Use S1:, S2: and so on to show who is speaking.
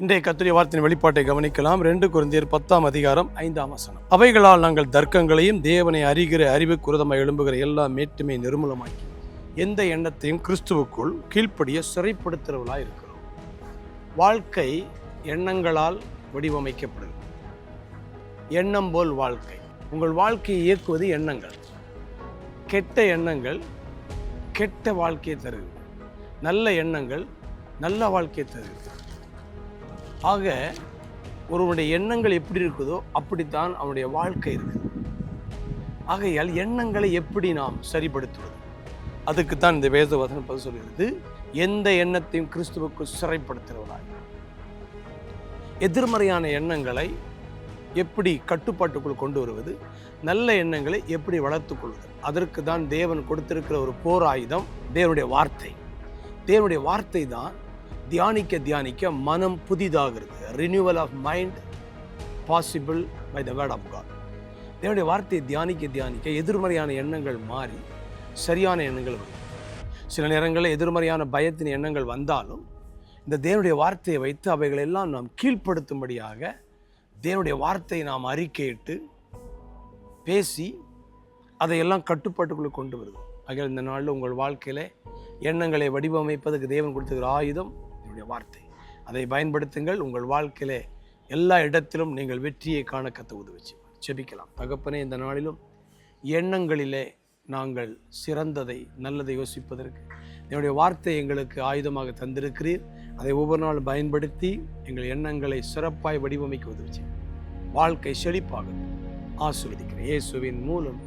S1: இன்றைய கத்துடைய வார்த்தையின் வெளிப்பாட்டை கவனிக்கலாம். ரெண்டு குருந்தியர் பத்தாம் அதிகாரம் ஐந்தாம் வசனம். அவைகளால் நாங்கள் தர்க்கங்களையும் தேவனை அறிகிற அறிவு குருதமாக எழும்புகிற எல்லா மேட்டுமை நிர்மூலமாக்கி எந்த எண்ணத்தையும் கிறிஸ்துவுக்குள் கீழ்ப்படிய சிறைப்படுத்துகிறவர்களாக இருக்கிறோம். வாழ்க்கை எண்ணங்களால் வடிவமைக்கப்படுது. எண்ணம் போல் வாழ்க்கை. உங்கள் வாழ்க்கையை இயக்குவது எண்ணங்கள். கெட்ட எண்ணங்கள் கெட்ட வாழ்க்கையை தருது நல்ல எண்ணங்கள் நல்ல வாழ்க்கையை தருகிறது. ஆக ஒருவனுடைய எண்ணங்கள் எப்படி இருக்குதோ அப்படித்தான் அவனுடைய வாழ்க்கை இருக்குது. ஆகையால் எண்ணங்களை எப்படி நாம் சரிப்படுத்துவது? அதுக்குத்தான் இந்த வேத வசனம் பதில் சொல்கிறது எந்த எண்ணத்தையும் கிறிஸ்துவுக்கு சிறைப்படுத்துகிறவனாய். எதிர்மறையான எண்ணங்களை எப்படி கட்டுப்பாட்டுக்குள் கொண்டு வருவது? நல்ல எண்ணங்களை எப்படி வளர்த்துக் கொள்வது? அதற்கு தான் தேவன் கொடுத்திருக்கிற ஒரு போர் ஆயுதம் தேவனுடைய வார்த்தை. தேவனுடைய வார்த்தை தான் தியானிக்க தியானிக்க மனம் புதிதாகிறது. Renewal of mind possible by the word of God தேவனுடைய வார்த்தையை தியானிக்க தியானிக்க எதிர்மறையான எண்ணங்கள் மாறி சரியான எண்ணங்கள் வரும். சில நேரங்களில் எதிர்மறையான பயத்தின் எண்ணங்கள் வந்தாலும் இந்த தேவனுடைய வார்த்தையை வைத்து அவைகளை எல்லாம் நாம் கீழ்ப்படுத்தும்படியாக தேவனுடைய வார்த்தையை நாம் அறிக்கையிட்டு பேசி அதையெல்லாம் கட்டுப்பாட்டுக்குள்ளே கொண்டு வருது ஆகிய இந்த நாளில் உங்கள் வாழ்க்கையில் எண்ணங்களை வடிவமைப்பதற்கு தேவன் கொடுத்துக்கிற ஆயுதம் என்னுடைய வார்த்தை. அதை பயன்படுத்துங்கள். உங்கள் வாழ்க்கையிலே எல்லா இடத்திலும் நீங்கள் வெற்றியை காண கற்று உதவிச்சு. செபிக்கலாம் தகப்பனே இந்த நாளிலும் எண்ணங்களிலே நாங்கள் சிறந்ததை நல்லதை யோசிப்பதற்கு என்னுடைய வார்த்தை எங்களுக்கு ஆயுதமாக தந்திருக்கிறீர். அதை ஒவ்வொரு நாளும் பயன்படுத்தி எங்கள் எண்ணங்களை சிறப்பாய் வடிவமைக்க உதவிச்சு. வாழ்க்கை செழிப்பாக ஆஸ்வதிக்கிறேன் இயேசுவின் மூலம்